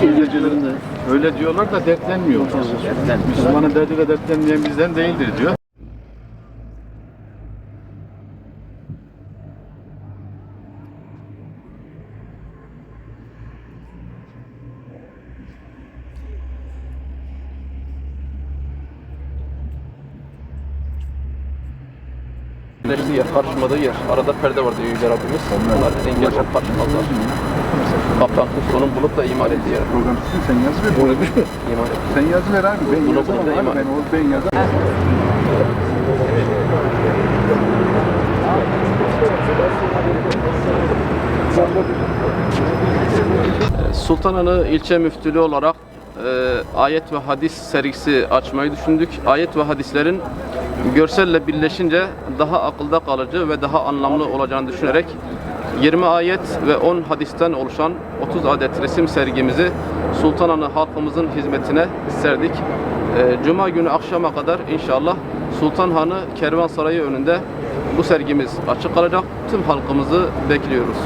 Şu gecelerinde. Öyle diyorlar da dertlenmiyor. Müslümanın derdiyle dertlenmeyen bizden değildir diyor. Birleştiği yer, karışmadığı yer. Arada perde var diyor Yüce Rabbimiz. Onlar engel çok karışmazlar. Kaptan Kusto'nun bulup da imal ettiği yer. Program sizin sen yazı ver. Olmuş mu? İmal ettiği Sen yazı ver abi. Ben Bunu yazamam abi. iman- Ben, o- ben yazamam. Sultanhanı ilçe müftülüğü olarak e, ayet ve hadis sergisi açmayı düşündük. Ayet ve hadislerin görselle birleşince daha akılda kalıcı ve daha anlamlı olacağını düşünerek 20 ayet ve 10 hadisten oluşan 30 adet resim sergimizi Sultanhanı halkımızın hizmetine serdik. E, Cuma günü akşama kadar inşallah Sultanhanı Kervansarayı önünde bu sergimiz açık kalacak. Tüm halkımızı bekliyoruz.